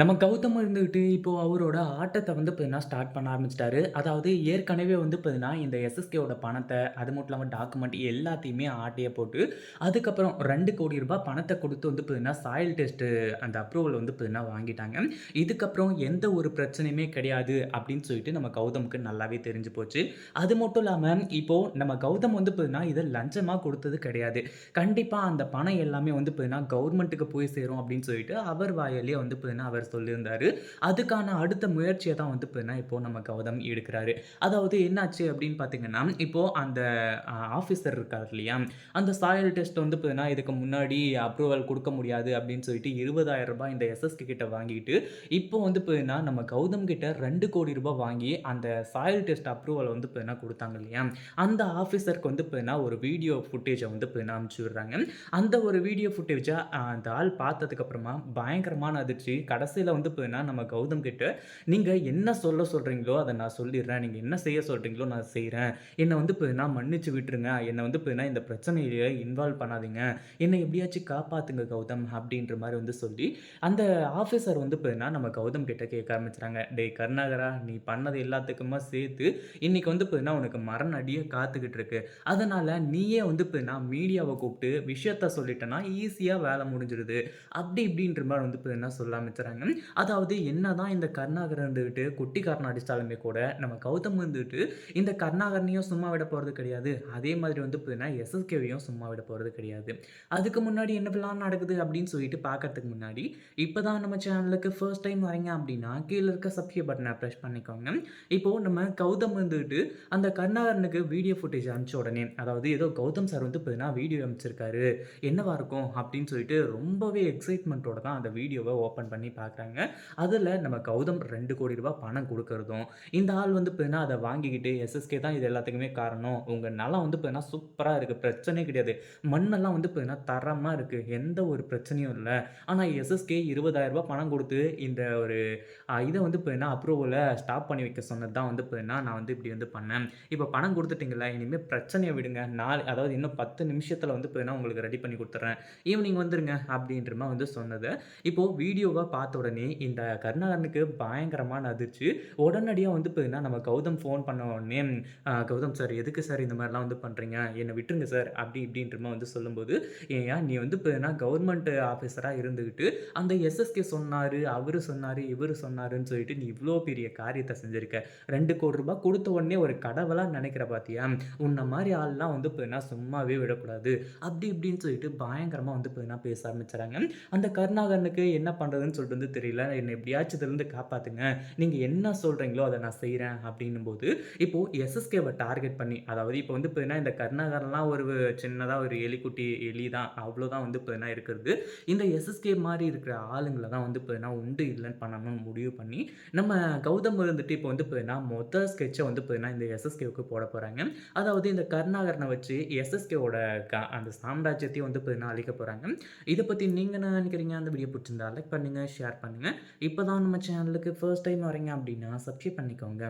நம்ம கௌதம் இருந்துக்கிட்டு இப்போது அவரோட ஆட்டத்தை வந்து பார்த்தீங்கன்னா, ஸ்டார்ட் பண்ண ஆரம்பிச்சிட்டாரு அதாவது ஏற்கனவே வந்து பார்த்தீங்கன்னா, இந்த எஸ்எஸ்கேவோட பணத்தை அது மட்டும் இல்லாமல் டாக்குமெண்ட் எல்லாத்தையுமே ஆட்டையை போட்டு, அதுக்கப்புறம் ரெண்டு கோடி ரூபாய் பணத்தை கொடுத்து வந்து பார்த்தீங்கன்னா, சாயில் டெஸ்ட்டு அந்த அப்ரூவல் வந்து பார்த்தீங்கன்னா வாங்கிட்டாங்க. இதுக்கப்புறம் எந்த ஒரு பிரச்சனையுமே கிடையாது அப்படின்னு சொல்லிட்டு நம்ம கௌதமுக்கு நல்லாவே தெரிஞ்சு போச்சு. அது மட்டும் இல்லாமல் இப்போது நம்ம கௌதம் வந்து பார்த்தீங்கன்னா, இதை லஞ்சமாக கொடுத்தது கிடையாது. கண்டிப்பாக அந்த பணம் எல்லாமே வந்து பார்த்தீங்கன்னா, கவர்மெண்ட்டுக்கு போய் சேரும் அப்படின்னு சொல்லிட்டு அவர் வாயிலே வந்து பார்த்தீங்கன்னா, அவர் சொல்லியிருந்தாரு. அதுக்கான அடுத்த முயற்சியை தான் வந்து பார்த்தீங்கன்னா, இப்போ நம்ம கௌதம் எடுக்கிறாரு அதாவது என்னாச்சு அப்படின்னு பார்த்தீங்கன்னா, இப்போ அந்த ஆஃபீஸர் இருக்கார் இல்லையா? அந்த சாயல் டெஸ்ட் வந்து பார்த்தீங்கன்னா, இதுக்கு முன்னாடி அப்ரூவல் கொடுக்க முடியாது அப்படின்னு சொல்லிட்டு இருபதாயிரம் ரூபாய் இந்த எஸ்எஸ்கே கிட்ட வாங்கிட்டு, இப்போ வந்து பார்த்தீங்கன்னா, நம்ம கௌதம் கிட்ட ரெண்டு கோடி ரூபாய் வாங்கி அந்த சாயல் டெஸ்ட் அப்ரூவல் வந்து பார்த்தீங்கன்னா கொடுத்தாங்க இல்லையா? அந்த ஆஃபீஸருக்கு வந்து பார்த்தீங்கன்னா, ஒரு வீடியோ ஃபுட்டேஜை வந்து பார்த்தீங்கன்னா அனுப்பிச்சு விடுறாங்க. அந்த ஒரு வீடியோ ஃபுட்டேஜை அந்த ஆள் பார்த்ததுக்கு அப்புறமா பயங்கரமான அதிர்ச்சி. கடைசியில் வந்து பார்த்தீங்கன்னா, நம்ம கௌதம் கிட்ட நீங்கள் என்ன சொல்ல சொல்கிறீங்களோ அதை நான் சொல்லிடுறேன் நீங்கள் என்ன செய்ய சொல்கிறீங்களோ நான் செய்கிறேன் என்னை வந்து பார்த்தீங்கன்னா, மன்னிச்சு விட்டுருங்க. என்னை வந்து பார்த்தீங்கன்னா, இந்த பிரச்சனையில இன்வால்வ் பண்ணாதீங்க. என்னை எப்படியாச்சும் காப்பாற்றுங்க கௌதம் அப்படின்ற மாதிரி வந்து சொல்லி, அந்த ஆஃபீஸர் வந்து பார்த்தீங்கன்னா, நம்ம கௌதம் கிட்ட கேட்க ஆரம்பிச்சுறாங்க. டேய் கருணாகரா, நீ பண்ணது எல்லாத்துக்குமா சேர்த்து இன்னைக்கு வந்து பார்த்தீங்கன்னா, உனக்கு மரண அடியே காத்துக்கிட்டு இருக்கு. அதனால் நீயே வந்து பார்த்தீங்கன்னா, மீடியாவை கூப்பிட்டு விஷயத்த சொல்லிட்டேன்னா, ஈஸியாக வேலை முடிஞ்சிருது. அப்படி இப்படின்ற மாதிரி வந்து பார்த்தீங்கன்னா சொல்ல ஆரம்பிச்சுறாங்க. அதாவது என்ன தான் இந்த கருணாகரன் இருந்துகிட்டு குட்டிக்காரன அடித்தாலுமே கூட, நம்ம கௌதம் வந்துட்டு இந்த கருணாகரனையும் சும்மா விட போகிறது கிடையாது. அதே மாதிரி வந்து பார்த்தீங்கன்னா, எஸ்எஸ்கேவையும் சும்மா விட போகிறது கிடையாது. அதுக்கு முன்னாடி என்ன பிளான் நடக்குது அப்படின்னு சொல்லிட்டு பார்க்கறதுக்கு முன்னாடி, இப்போ தான் நம்ம சேனலுக்கு ஃபர்ஸ்ட் டைம் வரீங்க அப்படின்னா, கீழே இருக்க சப்ஸ்கிரைப் பட்டனை பிரஸ் பண்ணிக்கோங்க. இப்போ நம்ம கௌதம் வந்துட்டு அந்த கருணாகரனுக்கு வீடியோ ஃபுட்டேஜ் அனுப்பிச்ச உடனே, அதாவது ஏதோ கௌதம் சார் வந்து பார்த்தீங்கன்னா, வீடியோ அனுப்பிச்சிருக்காரு. என்னவா இருக்கும் அப்படின்னு சொல்லிட்டு ரொம்பவே எக்ஸைட்மெண்ட்டோட தான் அந்த வீடியோவை ஓப்பன் பண்ணி பார்க்குறாங்க. அதில் நம்ம கௌதம் ரெண்டு கோடி ரூபா பணம் கொடுக்கறதும் இந்த ஆள் வந்து பார்த்தீங்கன்னா, அதை வாங்கிக்கிட்டு எஸ்எஸ்கே தான் இது எல்லாத்துக்குமே காரணம். உங்கள் நிலம் வந்து பார்த்தீங்கன்னா, சூப்பராக இருக்குது பிரச்சனையே கிடையாது. மண்ணெல்லாம் வந்து பார்த்தீங்கன்னா, தரமாக இருக்குது எந்த ஒரு பிரச்சனையும் இல்லை ஆனால் எஸ்எஸ்கே இருபதாயிரம் ரூபாய் பணம் கொடுத்து இந்த ஒரு இதை வந்து பார்த்தீங்கன்னா, அப்ரூவில் ஸ்டாப் பண்ணி வைக்க சொன்னது தான் வந்து பார்த்தீங்கன்னா, நான் வந்து இப்படி வந்து பண்ணேன். இப்போ பணம் குடுத்துட்டீங்கல்ல, இனிமேல் பிரச்சனையை விடுங்க. நாலு அதாவது இன்னும் பத்து நிமிஷத்தில் வந்து பார்த்தீங்கன்னா, உங்களுக்கு ரெடி பண்ணி கொடுத்துட்றேன் ஈவினிங் வந்துருங்க அப்படின்ற மாதிரி வந்து சொன்னது இப்போது வீடியோவாக பார்த்து உடனே இந்த கருணாகரனுக்கு பயங்கரமான அதிர்ச்சி. உடனடியாக வந்து பார்த்தீங்கன்னா, நம்ம கௌதம் ஃபோன் பண்ண உடனே, கௌதம் சார் எதுக்கு சார் இந்த மாதிரிலாம் வந்து பண்ணுறீங்க என்னை விட்டுருங்க சார் அப்படி இப்படின்ற வந்து சொல்லும்போது, ஏன்யா நீ வந்து பார்த்தீங்கன்னா, கவர்மெண்ட் ஆஃபீஸராக இருந்துக்கிட்டு அந்த எஸ்எஸ்கே சொன்னார் அவர் சொன்னார் இவரு சொன்னாருன்னு சொல்லிட்டு நீ இவ்வளோ பெரிய காரியத்த செஞ்சிருக்க. ரூ. 2,00,00,000 குடுத்த உடனே ஒரு கடவுளாக நினைக்கிற பார்த்தியா? உன்ன மாதிரி ஆள்லாம் வந்து பார்த்தீங்கன்னா, சும்மாவே விடக்கூடாது. அப்படி இப்படின்னு சொல்லிட்டு பயங்கரமாக வந்து பார்த்தீங்கன்னா, பேச ஆரம்பிச்சுறாங்க. அந்த கருணாகரனுக்கு என்ன பண்ணுறதுன்னு சொல்லிட்டு வந்து தெரியல. என்ன எப்படியாச்சும் இதுலேருந்து காப்பாத்துங்க. நீங்கள் என்ன சொல்றீங்களோ அதை நான் செய்யறேன் அப்படின்னும் போது இப்போது எஸ்எஸ்கேவை டார்கெட் பண்ணி, அதாவது இப்போ வந்து பார்த்தீங்கன்னா, இந்த கருணாகரன்லாம் ஒரு சின்னதாக ஒரு எலிக்குட்டி எலி தான். அவ்வளோதான் வந்து பார்த்தீங்கன்னா இருக்கிறது. இந்த எஸ்எஸ்கே மாதிரி இருக்கிற ஆளுங்கள தான் வந்து பார்த்தீங்கன்னா, உண்டு இல்லைன்னு பண்ணணும்னு முடிவு பண்ணி, நம்ம கௌதம் இருந்துட்டு இப்போ வந்து பார்த்தீங்கன்னா, மொத்த ஸ்கெட்சை வந்து பார்த்தீங்கன்னா, இந்த எஸ்எஸ்கேவுக்கு போட போகிறாங்க அதாவது இந்த கருணாகரனை வச்சு எஸ்எஸ்கேவோட க அந்த சாம்ராஜ்யத்தையும் வந்து பார்த்தீங்கன்னா, அழிக்க போகிறாங்க இதை பற்றி நீங்கள் என்ன நினைக்கிறீங்க? அந்த வீடியோ பிடிச்சிருந்தா லைக் பண்ணுங்க, ஷேர் பண்ணுங்க. இப்போ தான் நம்ம சேனலுக்கு ஃபர்ஸ்ட் டைம் வரீங்க அப்படின்னா, சப்ஸ்கிரைப் பண்ணிக்கோங்க.